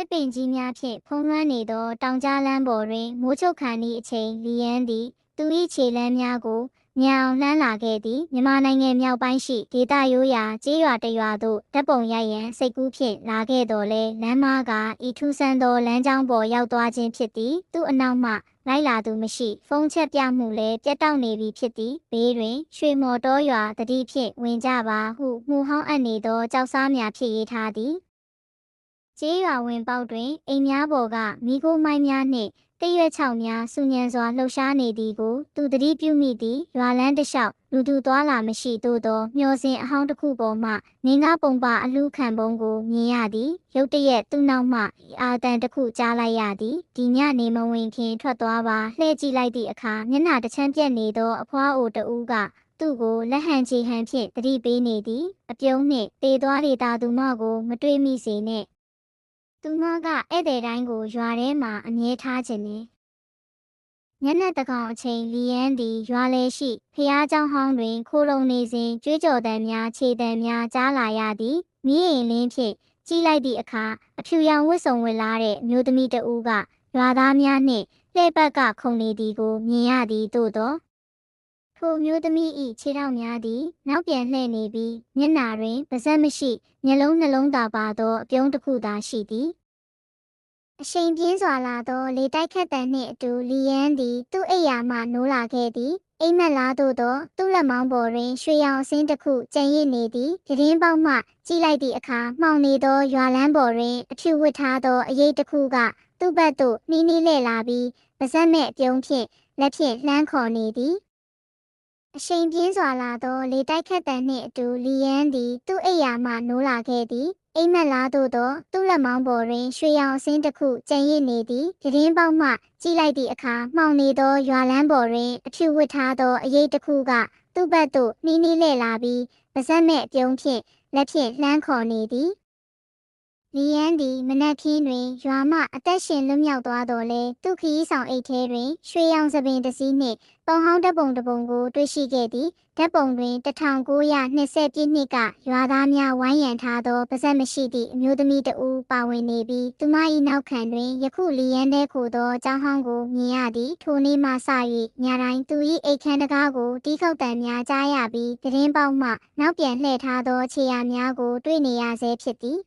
တစ်ပင်ကြီးများဖြင့်ဖုံးလွှမ်းနေသော တောင်ကြားလမ်းပေါ်တွင် မိုးချုပ်ခါသည့်အချိန်လီယန်းသည် သူ၏ခြေလမ်းများကိုညောင်လှမ်းလာခဲ့သည်မြန်မာနိုင်ငံမြောက်ပိုင်းရှိဒေသရိုးရာကျေးရွာတစ်ရွာသို့တပ်ပုံရိုက်ရန်စိတ်ကူးဖြင့်လာခဲ့တော်လဲလမ်းမကဤထူးဆန်းသောလမ်းကြောင်းပေါ်ရောက်သွားခြင်းဖြစ်သည်သူ့အနောက်မှလိုက်လာသူမရှိ ဖုံးချက်ပြမှုလည်းပြတ်တောက်နေပြီဖြစ်သည်ဘေးတွင် ရွှေမော်တော်ရွာတတိဖြင့်ဝင်ကြပါဟုမှုဟောင်းအပ်နေသောကြောက်စားများဖြစ်ရေးထားသည် ကျေးရွာဝင်ပေါက်တွင်အိမ်များပေါ်ကမိခိုးမိုင်းများနှင့်တရွက်ချောင်များစူညံစွာလှုပ်ရှားနေသည်ကိုသူတတိပြုမိသည်ရွာလန်းတစ်လျှောက်လူသူသွားလာမရှိသို့သောမျောစင်အဟောင်းတစ်ခုပေါ်မှငင်းကားပုံပအလူခံပုံကိုမြင်ရသည်ရုတ်တရက်သူ့နောက်မှအာတန်တစ်ခုကြားလိုက်ရသည်ဒီညနေမဝင်ခင်ထွက်သွားပါလှည့်ကြည့်လိုက်သည့်အခါမျက်နှာတစ်ချမ်းပြက်နေသောအဖွားအိုတဦးကသူ့ကိုလက်ဟန်ချီဟန်ဖြင့်တတိပေးနေသည်အပြုံးနှင့်တေသွားလေတာသူမကိုမတွေ့မိစေနဲ့ သူမကဧည့်သည်တိုင်းကိုရွာထဲမှာအမြဲထားခြင်းနဲ့ညနေတကောင်အချိန်လီယန်းသည်ရွာလေရှိဖျားเจ้าဟောင်းတွင်ခိုးလုံနေစဉ်ကြွေးကြော်တမ်းများခြေတမ်းများကြားလာရသည်မိရင်လင်းဖြင့်ကြီးလိုက်သည့်အခါအဖြူရောင်ဝတ်စုံဝတ်လာတဲ့မျိုးသမီးတဦးကရွာသားများနှင့်လှည့်ပတ်ကခုန်နေသည်ကိုမြင်ရသည်သို့သော ထိုမျိုးသမီး၏ခြေထောက်များသည် နောက်ပြန်လှည့်နေပြီးမျက်နာတွင်ပါးစပ်မရှိမျက်လုံးနှလုံးသာပါသောအပြုံးတစ်ခုသာရှိသည်အရှိန်ပြင်းစွာလာသောလေတိုက်ခတ်တံနှင့်အတူလီယန်းသည်သူ့အိယာမှနိုးလာခဲ့သည်အိမ်မက်လားသို့သောသူ့လက်မောင်းပေါ်တွင်ရွှေရောင်အစင်းတစ်ခုကျန်ရစ်နေသည်ပြတင်းပေါက်မှကြည့်လိုက်သည့်အခါမှောင်နေသောရွာလန်းပေါ်တွင်အဖြူဝတ်ထားသောအရေးတစ်ခုကသူ့ဘက်သို့နှီးနှီးလှည့်လာပြီးပါးစပ်မဲ့အပြုံးဖြင့်လက်ဖြင့်လှမ်းခေါ်နေသည် အရှိန်ပြင်းစွာလာသောလေတိုက်ခတ်တံနှင့်အတူလီယန်းသည် သူ့အိယာမှနိုးလာခဲ့သည်အိမ်မက်လားသို့သောသူ့လက်မောင်းပေါ်တွင်ရွှေရောင်အစင်းတစ်ခုကျန်ရစ်နေသည်ပြတင်းပေါက်မှကြည့်လိုက်သည့်အခါမှောင်နေသောရွာလန်းပေါ်တွင်အဖြူဝတ်ထားသောအရေးတစ်ခုကသူ့ဘက်သို့နှီးနှီးလှည့်လာပြီးပါးစပ်မဲ့အပြုံးဖြင့်လက်ဖြင့်လှမ်းခေါ်နေသည် လီယန်းသည်မနက်ခင်းတွင်ရွာမှအသက်ရှင်လွတ်မြောက်သွားတော်လဲသူခရီးဆောင်အိတ်ထဲတွင်ရွှေရောင်စပင်တစ်စီးနှင့်ပုံဟောင်းဓာတ်ပုံတစ်ပုံကိုတွေ့ရှိခဲ့သည်ဓာတ်ပုံတွင်1920ပြည့်နှစ်ကရွာသားများဝိုင်းရံထားသောပါဇက်မရှိသည့်အမျိုးသမီးတဦးပါဝင်နေပြီးသူမ၏နောက်ခံတွင်ယခုလီယန်းတဲခိုသောကျောင်းဟောင်းကိုမြင်ရသည်ထိုနေ့မှစ၍ညတိုင်းသူ၏အိတ်ခမ်းတကားကိုတီးခုတ်တံများကြားရပြီးသတင်းပေါက်မှနောက်ပြန်လှည့်ထားသောခြေရာများကိုတွေ့နေရဆဲဖြစ်သည်